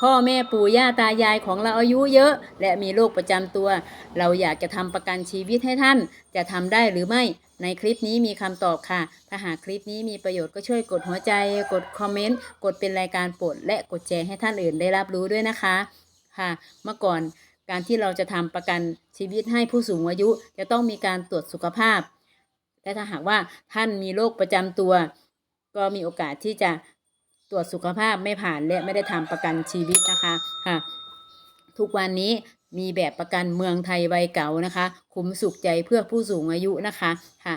พ่อแม่ปู่ย่าตายายของเราอายุเยอะ และมีโรคประจำตัว เราอยากจะทำประกันชีวิตให้ท่าน จะทำได้หรือไม่ ในคลิปนี้มีคำตอบค่ะ ถ้าหากคลิปนี้มีประโยชน์ก็ช่วยกดหัวใจ กดคอมเมนต์ กดเป็นรายการโปรดและกดแชร์ให้ท่านอื่นได้รับรู้ด้วยนะคะค่ะเมื่อก่อนการที่เราจะทำประกันชีวิตให้ผู้สูงอายุ จะต้องมีการตรวจสุขภาพและถ้าหากว่าท่านมีโรคประจำตัว ก็มีโอกาสที่จะ ตรวจสุขภาพไม่ผ่านและไม่ได้ทำประกันชีวิตนะคะค่ะ ทุกวันนี้มีแบบประกันเมืองไทยใบเก่านะคะ คุ้มสุขใจเพื่อผู้สูงอายุนะคะค่ะ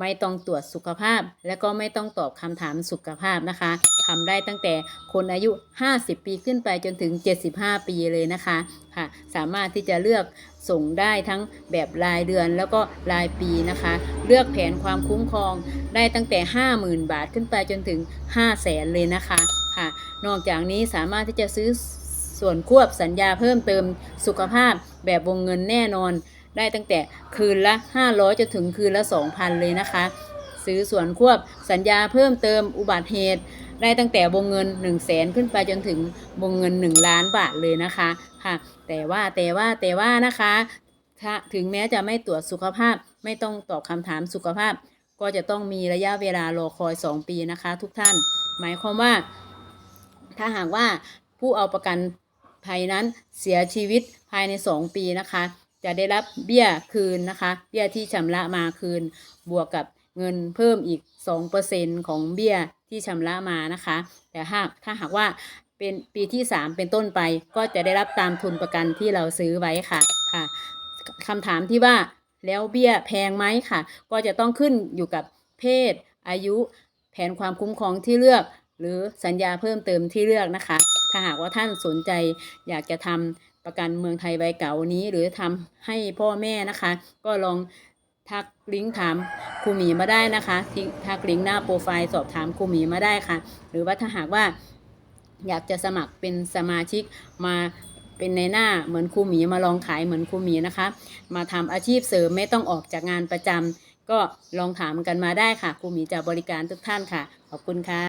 ไม่ต้องตรวจสุขภาพ และก็ไม่ต้องตอบคำถามสุขภาพนะคะทำได้ตั้งแต่คนอายุ 50 ปีขึ้นไปจนถึง 75 ปีเลยนะคะค่ะ สามารถที่จะเลือกส่งได้ทั้งแบบรายเดือนแล้วก็รายปีนะคะ เลือกแผนความคุ้มครองได้ตั้งแต่ 50,000 บาทขึ้นไปจนถึง 5 0 0แสนเลยนะคะค่ะ นอกจากนี้สามารถที่จะซื้อส่วนควบสัญญาเพิ่มเติมสุขภาพแบบวงเงินแน่นอน ได้ตั้งแต่คืนละ 500จนถึงคืนละ 2,000 เลยนะคะ ซื้อส่วนควบสัญญาเพิ่มเติมอุบัติเหตุ ได้ตั้งแต่วงเงิน 1 0 0 0 0แสนขึ้นไปจนถึงวงเงิน 1 ล้านบาทเลยนะคะค่ะ แต่ว่าแต่ว่าแต่ว่านะคะถ้าถึงแม้จะไม่ตรวจสุขภาพไม่ต้องตอบคำถามสุขภาพ ก็จะต้องมีระยะเวลารอคอย 2 ปีนะคะ ทุกท่าน หมายความว่า ถ้าหากว่าผู้เอาประกันภัยนั้นเสียชีวิตภายใน 2 ปีนะคะ จะได้รับเบี้ยคืนนะคะ เบี้ยที่ชำระมาคืน บวกกับเงินเพิ่มอีก 2%ของเบี้ยที่ชำระมานะคะ แต่หากถ้าหากว่าเป็นปีที่ 3 เป็นต้นไป ก็จะได้รับตามทุนประกันที่เราซื้อไว้ค่ะค่ะคำถามที่ว่าแล้วเบี้ยแพงไหมค่ะ ก็จะต้องขึ้นอยู่กับเพศ อายุ แผนความคุ้มครองที่เลือก หรือสัญญาเพิ่มเติมที่เลือกนะคะ ถ้าหากว่าท่านสนใจอยากจะทำประกันเมืองไทยใบเก่านี้หรือทำให้พ่อแม่นะคะ ก็ลองทักลิงก์ถามครูหมีมาได้นะคะทิ้งทักลิงก์หน้าโปรไฟล์สอบถามครูหมีมาได้ค่ะ หรือว่าถ้าหากว่าอยากจะสมัครเป็นสมาชิกมาเป็นในหน้าเหมือนครูหมีมาลองขายเหมือนครูหมีนะคะ มาทำอาชีพเสริมไม่ต้องออกจากงานประจำก็ลองถามกันมาได้ค่ะครูหมีจะบริการทุกท่านค่ะ ขอบคุณค่ะ